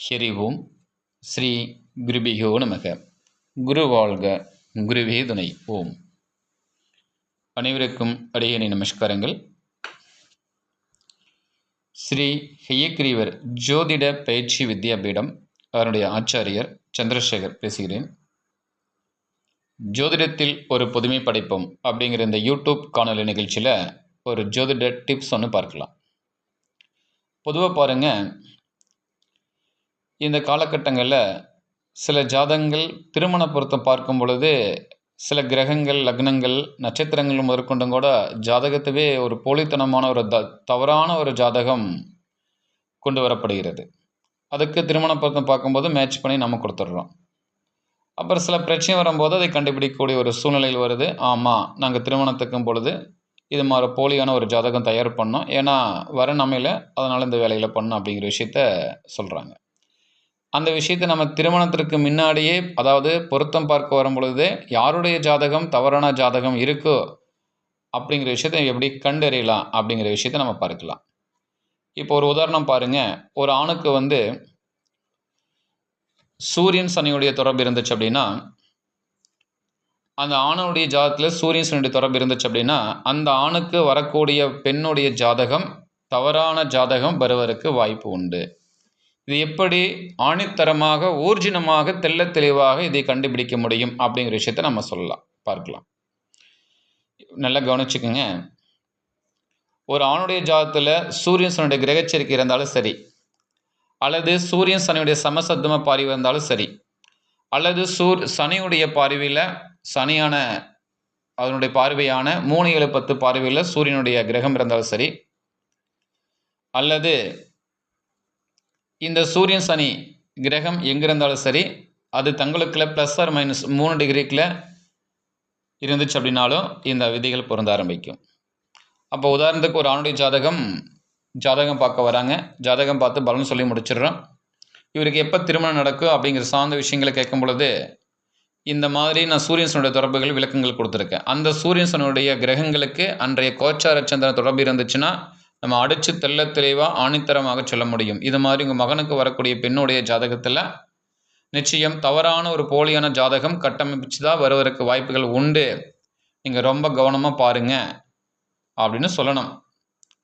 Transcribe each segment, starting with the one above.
ஹெரி ஓம் ஸ்ரீ குருபிகோ நமக. குரு வாழ்க குருவே துணை. ஓம். அனைவருக்கும் அடியணி நமஸ்காரங்கள். ஸ்ரீ ஹெய்யக்ரீவர் ஜோதிட பயிற்சி வித்யாபீடம் அவருடைய ஆச்சாரியர் சந்திரசேகர் பேசுகிறேன். ஜோதிடத்தில் ஒரு புதுமை படைப்போம் அப்படிங்கிற இந்த யூடியூப் காணொலி நிகழ்ச்சியில் ஒரு ஜோதிட டிப்ஸ் ஒன்று பார்க்கலாம். பொதுவாக பாருங்கள் இந்த காலகட்டங்களில் சில ஜாதகங்கள் திருமண பொருத்தம் பார்க்கும் பொழுது சில கிரகங்கள் லக்னங்கள் நட்சத்திரங்கள் முதற்கொண்டும் கூட ஜாதகத்தவே ஒரு போலித்தனமான ஒரு த தவறான ஒரு ஜாதகம் கொண்டு வரப்படுகிறது. அதுக்கு திருமண பொருத்தம் பார்க்கும்போது மேட்ச் பண்ணி நம்ம கொடுத்துட்றோம். அப்புறம் சில பிரச்சனை வரும்போது அதை கண்டுபிடிக்கக்கூடிய ஒரு சூழ்நிலையில் வருது. ஆமாம் நாங்கள் திருமணத்துக்கும் பொழுது இது மாதிரி போலியான ஒரு ஜாதகம் தயார் பண்ணோம். ஏன்னா வர நம்மையில் அதனால் இந்த வேலையில் பண்ணோம் அப்படிங்கிற விஷயத்த சொல்கிறாங்க அந்த விஷயத்தை நம்ம திருமணத்திற்கு முன்னாடியே அதாவது பொருத்தம் பார்க்க வரும் பொழுது யாருடைய ஜாதகம் தவறான ஜாதகம் இருக்கோ அப்படிங்கிற விஷயத்த எப்படி கண்டறியலாம் அப்படிங்கிற விஷயத்த நம்ம பார்க்கலாம். இப்போ ஒரு உதாரணம் பாருங்கள் ஒரு ஆணுக்கு வந்து சூரியன் சனியுடைய தொடர்பு இருந்துச்சு அப்படின்னா அந்த ஆணுடைய ஜாதகத்தில் சூரியன் சனியுடைய தொடர்பு இருந்துச்சு அப்படின்னா அந்த ஆணுக்கு வரக்கூடிய பெண்ணுடைய ஜாதகம் தவறான ஜாதகம் வருவதற்கு வாய்ப்பு உண்டு. இது எப்படி ஆணித்தரமாக ஊர்ஜினமாக தெல்ல தெளிவாக இதை கண்டுபிடிக்க முடியும் அப்படிங்கிற விஷயத்த நம்ம சொல்லலாம் பார்க்கலாம். நல்லா கவனிச்சுக்கோங்க. ஒரு ஆணுடைய ஜாதத்தில் சூரியன் சனுடைய கிரகச்சரிக்கை இருந்தாலும் சரி அல்லது சூரியன் சனியுடைய சமசத்துவ பார்வை இருந்தாலும் சரி அல்லது சூர் சனியுடைய பார்வையில் சனியான அதனுடைய பார்வையான மூணு ஏழு பத்து பார்வையில் சூரியனுடைய கிரகம் இருந்தாலும் சரி அல்லது இந்த சூரியன் சனி கிரகம் எங்கே இருந்தாலும் சரி அது தங்களுக்குள்ள ப்ளஸ் ஆர் மைனஸ் மூணு டிகிரிக்கில் இருந்துச்சு அப்படின்னாலும் இந்த விதிகள் பொருந்த ஆரம்பிக்கும். அப்போ உதாரணத்துக்கு ஒரு ஆணுடைய ஜாதகம் ஜாதகம் பார்க்க வராங்க. ஜாதகம் பார்த்து பலன் சொல்லி முடிச்சிடுறோம். இவருக்கு எப்போ திருமணம் நடக்கும் அப்படிங்கிற சார்ந்த விஷயங்களை கேட்கும் பொழுது இந்த மாதிரி நான் சூரியன்சனுடைய தொடர்புகள் விளக்கங்கள் கொடுத்துருக்கேன். அந்த சூரியன்சனுடைய கிரகங்களுக்கு அன்றைய கோச்சார சந்திரன் தொடர்பு இருந்துச்சுன்னா நம்ம அடித்து தெல்ல தெளிவாக ஆணித்தரமாக சொல்ல முடியும். இது மாதிரி உங்கள் மகனுக்கு வரக்கூடிய பெண்ணுடைய ஜாதகத்தில் நிச்சயம் தவறான ஒரு போலியான ஜாதகம் கட்டமைச்சு தான் வருவதற்கு வாய்ப்புகள் உண்டு. நீங்கள் ரொம்ப கவனமாக பாருங்கள் அப்படின்னு சொல்லணும்.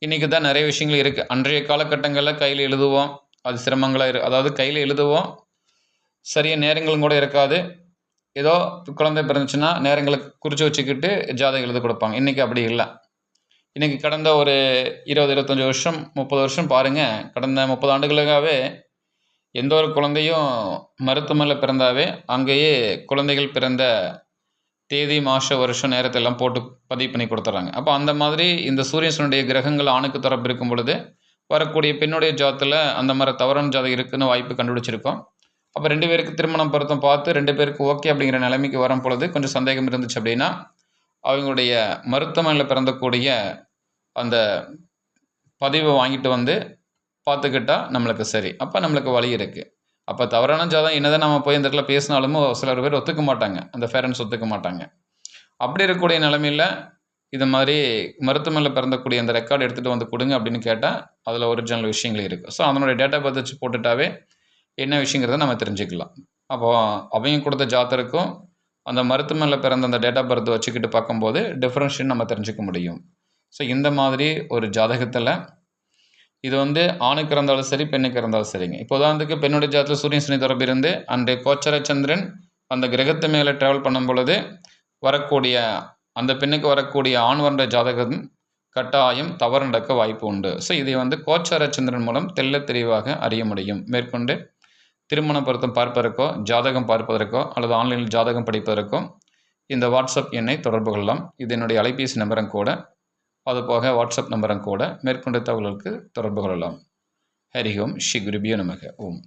இன்றைக்கி தான் நிறைய விஷயங்கள் இருக்குது அன்றைய காலகட்டங்களில் கையில் எழுதுவோம். அது சிரமங்களாக இரு அதாவது கையில் எழுதுவோம். சரியாக நேரங்களும் கூட இருக்காது. ஏதோ குழந்தை பிறந்துச்சுன்னா நேரங்களை குறித்து வச்சுக்கிட்டு ஜாதகம் எழுதி கொடுப்பாங்க. இன்றைக்கி அப்படி இல்லை. இன்றைக்கி கடந்த ஒரு இருபது இருபத்தஞ்சி வருஷம் முப்பது வருஷம் பாருங்கள் கடந்த முப்பது ஆண்டுகளாகவே எந்த ஒரு குழந்தையும் மருத்துவமனையில் பிறந்தாவே அங்கேயே குழந்தைகள் பிறந்த தேதி மாத வருஷம் நேரத்தை எல்லாம் போட்டு பதிவு பண்ணி கொடுத்துட்றாங்க அப்போ அந்த மாதிரி இந்த சூரியசனுடைய கிரகங்கள் ஆணுக்கு தரப்பு இருக்கும் பொழுது வரக்கூடிய பெண்ணுடைய ஜாத்தில் அந்த மாதிரி தவறான ஜாதகம் இருக்குன்னு வாய்ப்பு கண்டுபிடிச்சிருக்கோம். அப்போ ரெண்டு பேருக்கு திருமணம் பொருத்தம் பார்த்து ரெண்டு பேருக்கு ஓகே அப்படிங்கிற நிலைமைக்கு வரும் பொழுது கொஞ்சம் சந்தேகம் இருந்துச்சு அப்படின்னா அவங்களுடைய மருத்துவமனையில் பிறந்தக்கூடிய அந்த பதிவை வாங்கிட்டு வந்து பார்த்துக்கிட்டா நம்மளுக்கு சரி. அப்போ நம்மளுக்கு வழி இருக்குது அப்போ தவறான ஜாதகம் என்னதான் நம்ம போய் இந்த இடத்துல பேசினாலும் சிலர் பேர் ஒத்துக்க மாட்டாங்க. அந்த பேரண்ட்ஸ் ஒத்துக்க மாட்டாங்க. அப்படி இருக்கக்கூடிய நிலமையில் இது மாதிரி மருத்துவமனையில் பிறந்தக்கூடிய அந்த ரெக்கார்டு எடுத்துகிட்டு வந்து கொடுங்க அப்படின்னு கேட்டால் அதில் ஒரிஜினல் விஷயங்கள் இருக்குது ஸோ அதனுடைய டேட்டா பர்த் வச்சு போட்டுட்டாவே என்ன விஷயங்கிறத நம்ம தெரிஞ்சுக்கலாம். அப்போது அவங்க கொடுத்த ஜாதருக்கும் அந்த மருத்துவமனையில் பிறந்த அந்த டேட் ஆஃப் பர்த் வச்சுக்கிட்டு பார்க்கும்போது டிஃப்ரென்ஷியன் நம்ம தெரிஞ்சுக்க முடியும். ஸோ இந்த மாதிரி ஒரு ஜாதகத்தில் இது வந்து ஆணுக்கு இருந்தாலும் சரி பெண்ணுக்கு இருந்தாலும் சரிங்க. இப்போ உதாரணத்துக்கு பெண்ணுடைய ஜாதத்தில் சூரியன் சனி தொடர்பு இருந்து அன்றைய கோச்சர சந்திரன் அந்த கிரகத்து மேலே ட்ராவல் பண்ணும் பொழுது வரக்கூடிய அந்த பெண்ணுக்கு வரக்கூடிய ஆண் வந்த ஜாதகம் கட்டாயம் தவறு நடக்க வாய்ப்பு உண்டு. ஸோ இதை வந்து கோச்சாரச்சந்திரன் மூலம் தெல்ல தெளிவாக அறிய முடியும். மேற்கொண்டு திருமண பொருத்தம் பார்ப்பதற்கோ ஜாதகம் பார்ப்பதற்கோ அல்லது ஆன்லைனில் ஜாதகம் படிப்பதற்கோ இந்த வாட்ஸ்அப் எண்ணை தொடர்பு கொள்ளலாம். இது என்னுடைய அலைபேசி நம்பரும் கூட. அதுபோக வாட்ஸ்அப் நம்பரும் கூட. மேற்கொண்ட தகவல்களுக்கு தொடர்பு கொள்ளலாம். ஹரி ஓம் ஸ்ரீ குருபியோ நமக. ஓம்.